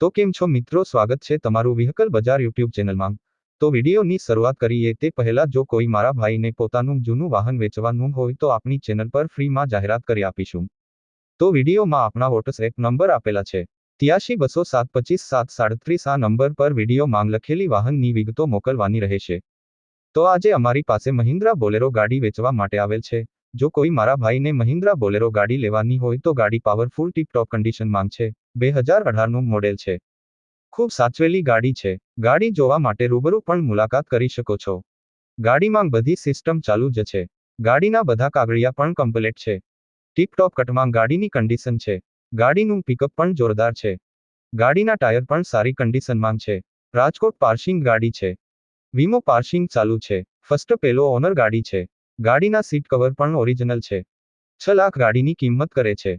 તો કેમ છો મિત્રો? સ્વાગત છે તમારું વ્હીકલ બજાર યુટ્યુબ ચેનલમાં. તો વિડીયોની શરૂઆત કરીએ તે પહેલા જો કોઈ મારા ભાઈને પોતાનું જૂનું વાહન વેચવાનું હોય તો આપણી ચેનલ પર ફ્રીમાં જાહેરાત કરી આપીશું. તો વિડીયોમાં આપણા વોટ્સએપ નંબર આપેલા છે. ત્યાસી બસો સાત પચીસ સાત સાડત્રીસ આ નંબર પર વીડિયો માંગ લખેલી વાહનની વિગતો મોકલવાની રહેશે. તો આજે અમારી પાસે મહિન્દ્રા બોલેરો ગાડી વેચવા માટે આવેલ છે. જો કોઈ મારા ભાઈને મહિન્દ્રા બોલેરો ગાડી લેવાની હોય તો ગાડી પાવરફુલ ટીપ ટોપ કન્ડિશન માંગ છે. બે હજાર અઢારનું મોડેલ છે. ખૂબ સાચવેલી ગાડી છે. ગાડી જોવા માટે રૂબરૂ પણ મુલાકાત કરી શકો છો. ગાડીમાં બધી સિસ્ટમ ચાલુ જ છે. ગાડીના બધા કાગળિયા પણ કમ્પ્લેટ છે. ટીપટોપ કટમાં ગાડીની કન્ડિશન છે. ગાડીનું પિકઅપ પણ જોરદાર છે. ગાડીના ટાયર પણ સારી કન્ડિશનમાં છે. રાજકોટ પાર્સિંગ ગાડી છે. વીમો પાર્સિંગ ચાલુ છે. ફર્સ્ટ પેલો ઓનર ગાડી છે. ગાડીના સીટ કવર પણ ઓરિજિનલ છે. છ લાખ ગાડીની કિંમત કરે છે.